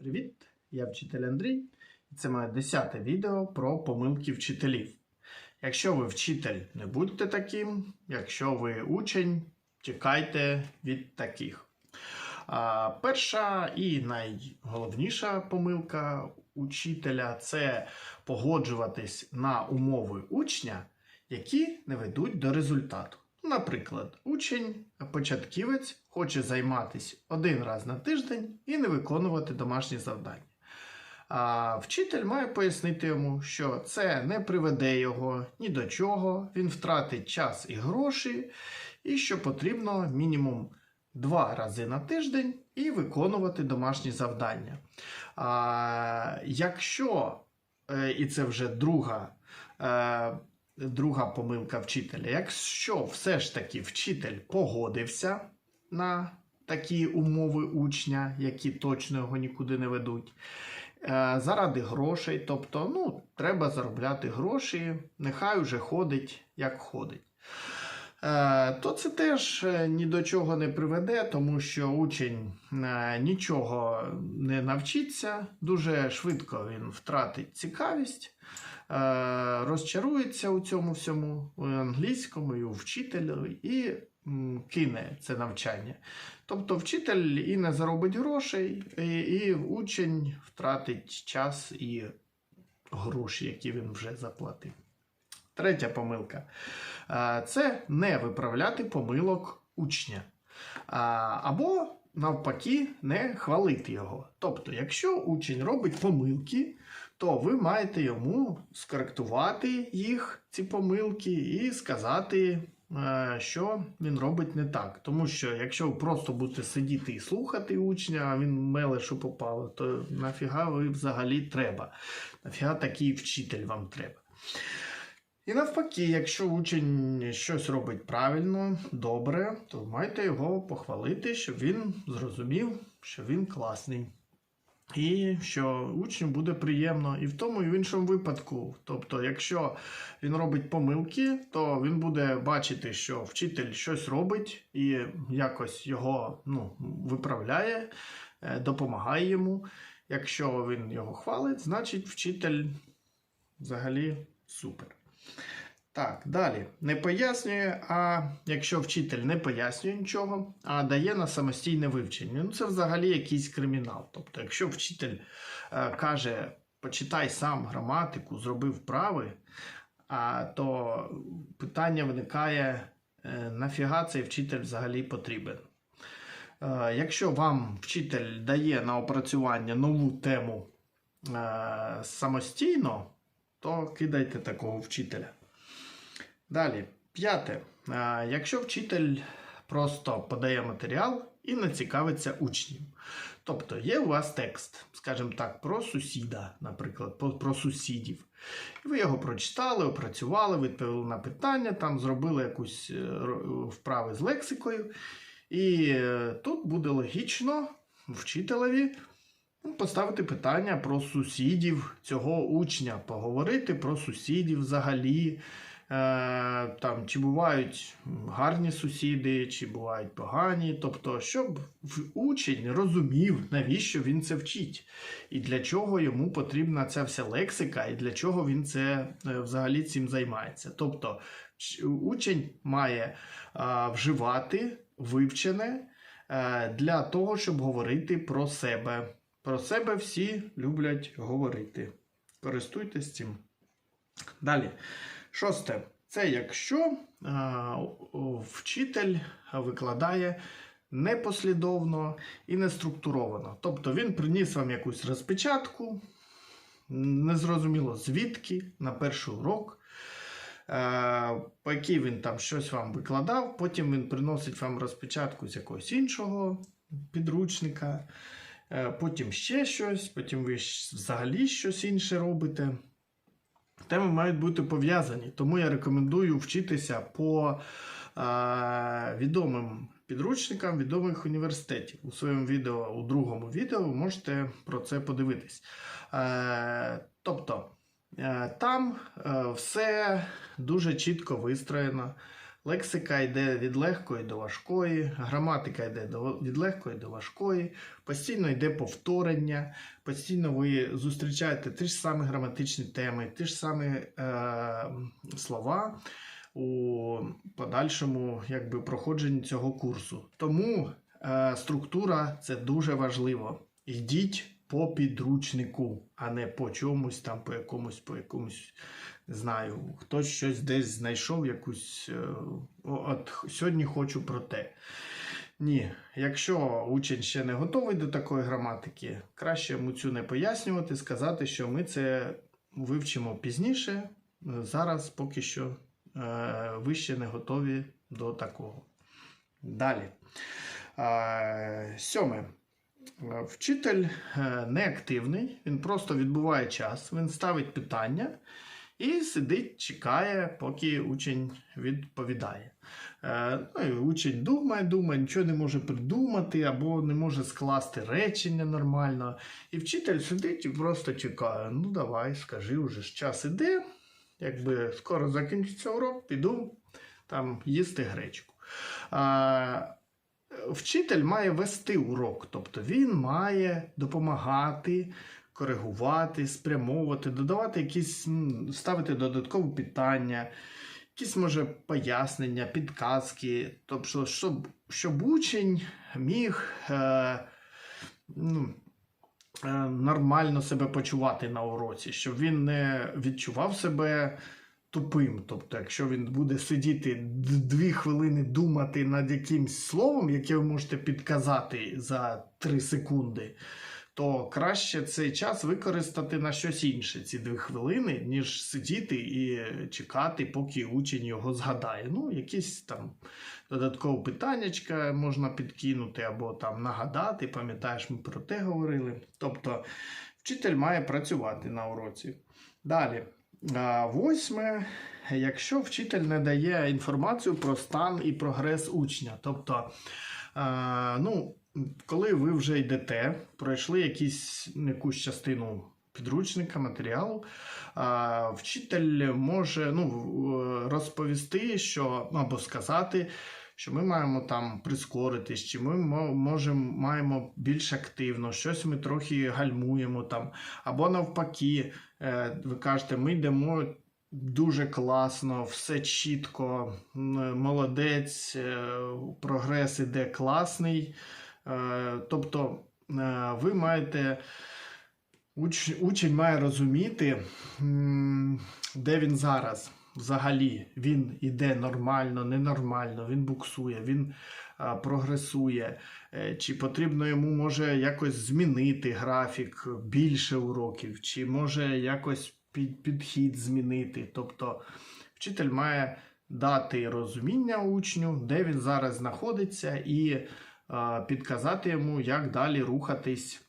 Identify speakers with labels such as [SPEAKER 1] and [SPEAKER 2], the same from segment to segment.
[SPEAKER 1] Привіт! Я вчитель Андрій, і це моє 10 відео про помилки вчителів. Якщо ви вчитель, не будьте таким. Якщо ви учень, чекайте від таких. А, перша і найголовніша помилка учителя це погоджуватись на умови учня, які не ведуть до результату. Наприклад, учень, початківець хоче займатися один раз на тиждень і не виконувати домашні завдання. А вчитель має пояснити йому, що це не приведе його ні до чого, він втратить час і гроші, і що потрібно мінімум два рази на тиждень і виконувати домашні завдання. А, якщо, е, і це вже друга. е, Друга помилка вчителя. Якщо все ж таки вчитель погодився на такі умови учня, які точно його нікуди не ведуть, е, заради грошей, тобто, ну, треба заробляти гроші, нехай уже ходить, як ходить. Е, То це теж е, ні до чого не приведе, тому що учень нічого не навчиться, дуже швидко він втратить цікавість, розчарується у цьому всьому у англійському, і у вчителю, і кине це навчання. Тобто вчитель і не заробить грошей, і, учень втратить час і гроші, які він вже заплатив. Третя помилка це не виправляти помилок учня. Або, навпаки, не хвалити його. Тобто, якщо учень робить помилки, то ви маєте йому скоректувати їх, ці помилки, і сказати, що він робить не так. Тому що якщо ви просто будете сидіти і слухати учня, а він меле, що попало, то нафіга ви взагалі треба. Нафіга такий вчитель вам треба. І навпаки, якщо учень щось робить правильно, добре, то маєте його похвалити, щоб він зрозумів, що він класний. І що учню буде приємно і в тому, і в іншому випадку. Тобто, якщо він робить помилки, то він буде бачити, що вчитель щось робить і якось його ну, виправляє, е, допомагає йому. Якщо він його хвалить, значить вчитель взагалі супер. Так, далі. Не пояснює, а якщо вчитель не пояснює нічого, а дає на самостійне вивчення, ну це взагалі якийсь кримінал. Тобто, якщо вчитель е, каже, почитай сам граматику, зроби вправи, а, то питання виникає, е, нафіга цей вчитель взагалі потрібен. Е, якщо вам вчитель дає на опрацювання нову тему е, самостійно, то кидайте такого вчителя. Далі, п'яте. Якщо вчитель просто подає матеріал і не цікавиться учнів. Тобто є у вас текст, скажімо так, про сусіда, наприклад, про, сусідів. Ви його прочитали, опрацювали, відповіли на питання, там зробили якусь е, вправи з лексикою. І е, тут буде логічно вчителеві ну, поставити питання про сусідів цього учня, поговорити про сусідів взагалі. Е, там, чи бувають гарні сусіди, чи бувають погані. Тобто, щоб учень розумів, навіщо він це вчить, і для чого йому потрібна ця вся лексика, і для чого він це е, взагалі цим займається. Тобто, учень має е, вживати вивчене е, для того, щоб говорити про себе. Про себе всі люблять говорити. Користуйтесь цим. Далі. Шосте. Це якщо а, вчитель викладає непослідовно і неструктуровано. Тобто він приніс вам якусь розпечатку, незрозуміло звідки на перший урок, е, по якій він там щось вам викладав, потім він приносить вам розпечатку з якогось іншого підручника, е, потім ще щось, потім ви взагалі щось інше робите. Теми мають бути пов'язані, тому я рекомендую вчитися по е, відомим підручникам відомих університетів. У своєму відео, у другому відео, ви можете про це подивитись. Е, тобто, е, там е, все дуже чітко вистроєно. Лексика йде від легкої до важкої, граматика йде до, від легкої до важкої, постійно йде повторення, постійно ви зустрічаєте ті ж самі граматичні теми, ті ж самі е, слова у подальшому якби, проходженні цього курсу. Тому е, структура це дуже важливо. Йдіть по підручнику, а не по чомусь там, по якомусь, по якомусь, знаю, хтось щось десь знайшов, якусь. е, От сьогодні хочу про те. Ні, якщо учень ще не готовий до такої граматики, краще йому цю не пояснювати, сказати, що ми це вивчимо пізніше. Е, Зараз поки що е, ви ще не готові до такого. Далі. Сьоме. Вчитель неактивний, він просто відбуває час, він ставить питання і сидить, чекає, поки учень відповідає. Е, Ну, і учень думає, думає, нічого не може придумати або не може скласти речення нормально. І вчитель сидить і просто чекає. Ну, давай, скажи, уже ж час іде. Якби скоро закінчиться урок, піду там їсти гречку. А, вчитель має вести урок, тобто він має допомагати, коригувати, спрямовувати, додавати якісь, ставити додаткові питання, якісь може пояснення, підказки, тобто, щоб, щоб учень міг е, ну, е, нормально себе почувати на уроці, щоб він не відчував себе тупим. Тобто, якщо він буде сидіти дві хвилини думати над якимсь словом, яке ви можете підказати за три секунди, то краще цей час використати на щось інше, ці дві хвилини, ніж сидіти і чекати, поки учень його згадає. Ну, якісь там додаткові питаннячка можна підкинути або там нагадати, пам'ятаєш, ми про те говорили. Тобто вчитель має працювати на уроці. Далі. Восьме, якщо вчитель не дає інформацію про стан і прогрес учня. Тобто, ну, коли ви вже йдете, пройшли якісь, якусь частину підручника, матеріалу, вчитель може ну, розповісти, що або сказати, що ми маємо там прискоритись, чи ми можемо маємо більш активно, щось ми трохи гальмуємо там, або навпаки, е, ви кажете, ми йдемо. Дуже класно, все чітко, молодець, е, прогрес іде класний. Е, Тобто е, ви маєте, уч, учень має розуміти, де він зараз взагалі. Він іде нормально, ненормально, він буксує, він е, прогресує. Чи потрібно йому може якось змінити графік, більше уроків, чи може якось під, підхід змінити. Тобто вчитель має дати розуміння учню, де він зараз знаходиться, і підказати йому, як далі рухатись,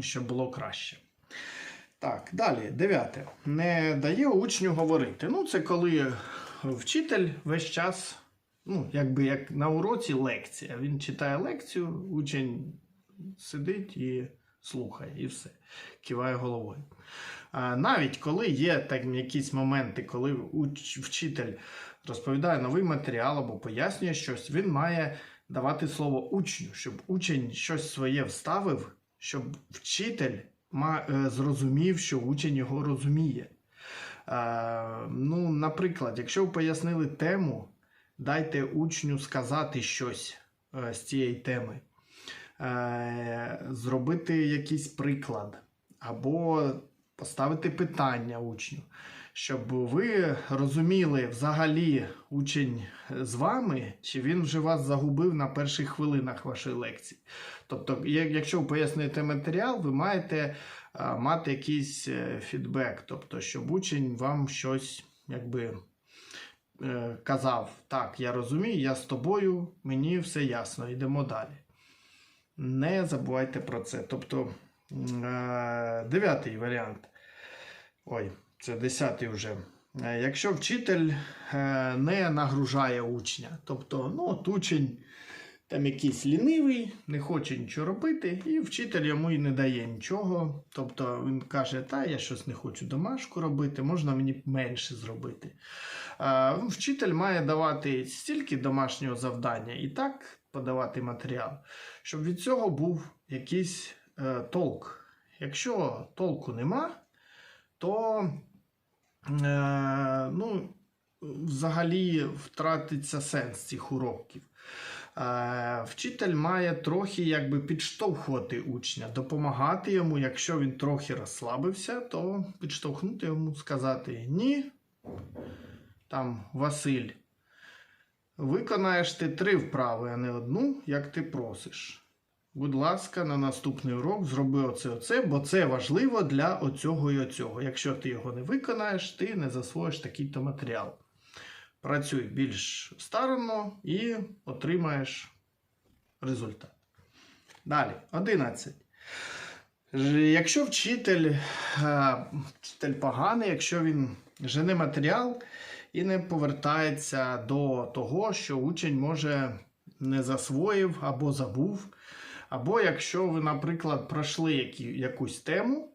[SPEAKER 1] щоб було краще. Так, далі, дев'яте. Не дає учню говорити. Ну, це коли вчитель весь час, ну, якби як на уроці лекція. Він читає лекцію, учень сидить і слухає, і все, киває головою. А навіть коли є так, якісь моменти, коли вчитель розповідає новий матеріал або пояснює щось, він має давати слово учню, щоб учень щось своє вставив, щоб вчитель е, зрозумів, що учень його розуміє. Е, ну, наприклад, якщо ви пояснили тему, дайте учню сказати щось е, з цієї теми, зробити якийсь приклад, або поставити питання учню, щоб ви розуміли взагалі учень з вами, чи він вже вас загубив на перших хвилинах вашої лекції. Тобто, якщо ви пояснюєте матеріал, ви маєте мати якийсь е, фідбек, тобто, щоб учень вам щось якби е, казав: так, я розумію, я з тобою, мені все ясно, йдемо далі. Не забувайте про це. Тобто, е, дев'ятий варіант. Ой, це десятий вже. Е, Якщо вчитель е, не нагружає учня, тобто, ну, от учень там якийсь лінивий, не хоче нічого робити, і вчитель йому і не дає нічого. Тобто він каже, та я щось не хочу домашку робити, можна мені менше зробити. Ну, вчитель має давати стільки домашнього завдання і так подавати матеріал, щоб від цього був якийсь е, толк. Якщо толку нема, то е, ну, взагалі втратиться сенс цих уроків. Е, Вчитель має трохи якби підштовхувати учня, допомагати йому. Якщо він трохи розслабився, то підштовхнути йому, сказати ні. Там Василь, виконаєш ти три вправи, а не одну, як ти просиш. Будь ласка, на наступний урок зроби оце, оце, бо це важливо для оцього і оцього. Якщо ти його не виконаєш, ти не засвоїш такий-то матеріал. Працюй більш старанно і отримаєш результат. Далі, 11. Якщо вчитель, е, вчитель поганий, якщо він жене матеріал і не повертається до того, що учень може не засвоїв або забув. Або якщо ви, наприклад, пройшли які, якусь тему,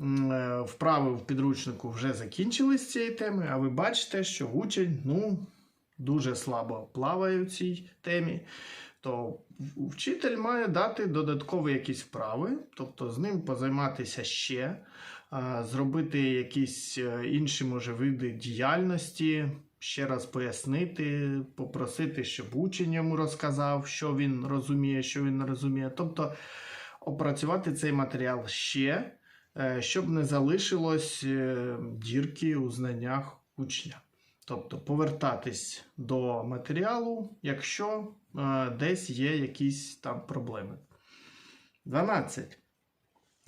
[SPEAKER 1] е, вправи в підручнику вже закінчились цієї теми, а ви бачите, що учень ну, дуже слабо плаває в цій темі, то вчитель має дати додаткові якісь вправи, тобто з ним позайматися ще, зробити якісь е, інші, може, види діяльності, ще раз пояснити, попросити, щоб учень йому розказав, що він розуміє, що він не розуміє. Тобто опрацювати цей матеріал ще, е, щоб не залишилось е, дірки у знаннях учня. Тобто повертатись до матеріалу, якщо е, десь є якісь там проблеми. 12.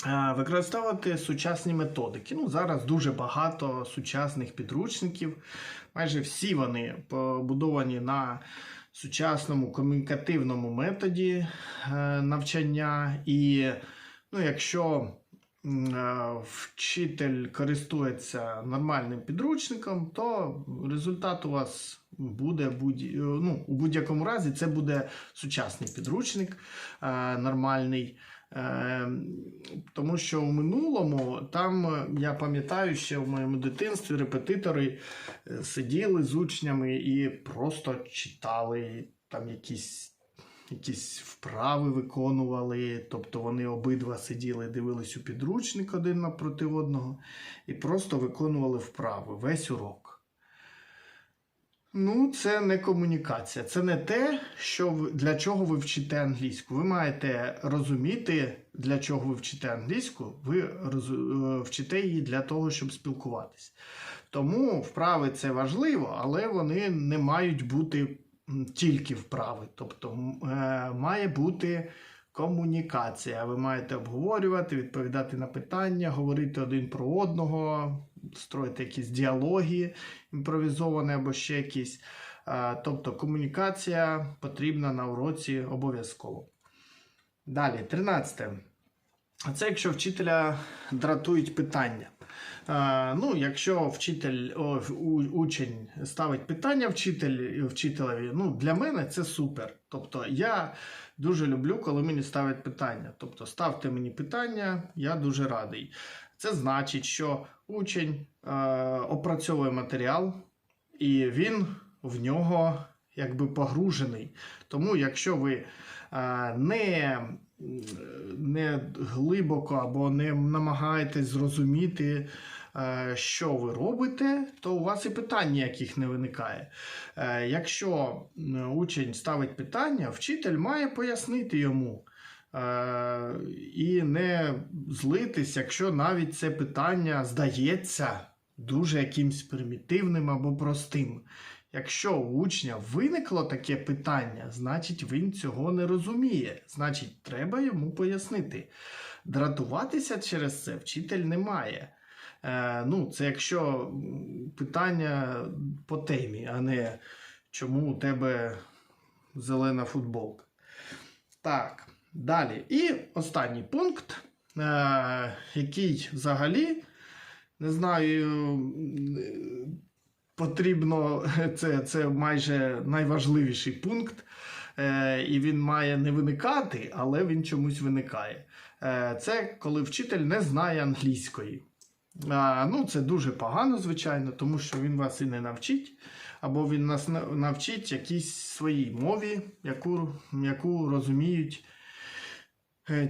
[SPEAKER 1] Е, Використовувати сучасні методики. Ну, зараз дуже багато сучасних підручників. Майже всі вони побудовані на сучасному комунікативному методі е, навчання. І ну, якщо е, вчитель користується нормальним підручником, то результат у вас буде будь, ну, у будь-якому разі це буде сучасний підручник нормальний. Е, Тому що в минулому там е, я пам'ятаю, ще в моєму дитинстві репетитори е, сиділи з учнями і просто читали там якісь. Якісь вправи виконували, тобто вони обидва сиділи, дивились у підручник один напроти одного і просто виконували вправи весь урок. Ну, це не комунікація. Це не те, що ви, для чого ви вчите англійську. Ви маєте розуміти, для чого ви вчите англійську, ви роз- е, вчите її для того, щоб спілкуватись. Тому вправи це важливо, але вони не мають бути тільки вправи. Тобто е, має бути комунікація. Ви маєте обговорювати, відповідати на питання, говорити один про одного, строїти якісь діалоги імпровізовані або ще якісь. Тобто комунікація потрібна на уроці обов'язково. Далі, 13. Це якщо вчителя дратують питання. Ну, якщо вчитель, учень ставить питання вчитель, вчителеві, ну, для мене це супер. Тобто я дуже люблю, коли мені ставлять питання. Тобто, ставте мені питання, я дуже радий. Це значить, що учень е, опрацьовує матеріал, і він в нього якби погружений. Тому, якщо ви е, не, не глибоко або не намагаєтесь зрозуміти, е, що ви робите, то у вас і питань ніяких не виникає. Е, Якщо учень ставить питання, вчитель має пояснити йому. Е, І не злитись, якщо навіть це питання здається дуже якимсь примітивним або простим. Якщо у учня виникло таке питання, значить він цього не розуміє. Значить, треба йому пояснити. Дратуватися через це вчитель не має. Е, ну, це якщо питання по темі, а не чому у тебе зелена футболка. Так, далі. І останній пункт, е, який взагалі, не знаю, потрібно, це, це майже найважливіший пункт. е, і він має не виникати, але він чомусь виникає. Е, Це коли вчитель не знає англійської. А, ну, це дуже погано, звичайно, тому що він вас і не навчить, або він нас навчить якійсь своїй мові, яку, яку розуміють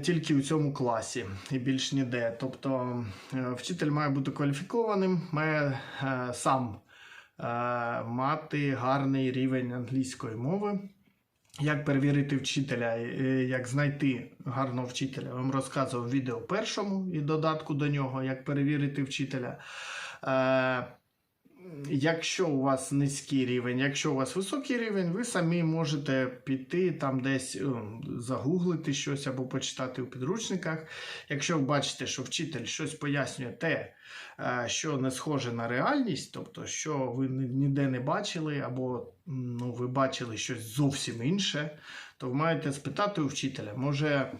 [SPEAKER 1] тільки у цьому класі і більш ніде. Тобто е, вчитель має бути кваліфікованим, має е, сам е, мати гарний рівень англійської мови. Як перевірити вчителя, е, як знайти гарного вчителя, я вам розказував відео першому і додатку до нього, як перевірити вчителя. Е, Якщо у вас низький рівень, якщо у вас високий рівень, ви самі можете піти там десь е, загуглити щось або почитати у підручниках. Якщо ви бачите, що вчитель щось пояснює те, е, що не схоже на реальність, тобто, що ви ніде не бачили, або ну, ви бачили щось зовсім інше, то ви маєте спитати у вчителя. Може,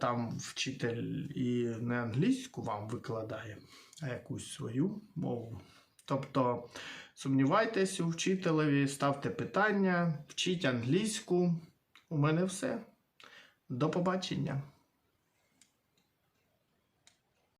[SPEAKER 1] там вчитель і не англійську вам викладає, а якусь свою мову. Тобто сумнівайтесь у вчителеві, ставте питання, вчіть англійську. У мене все. До побачення.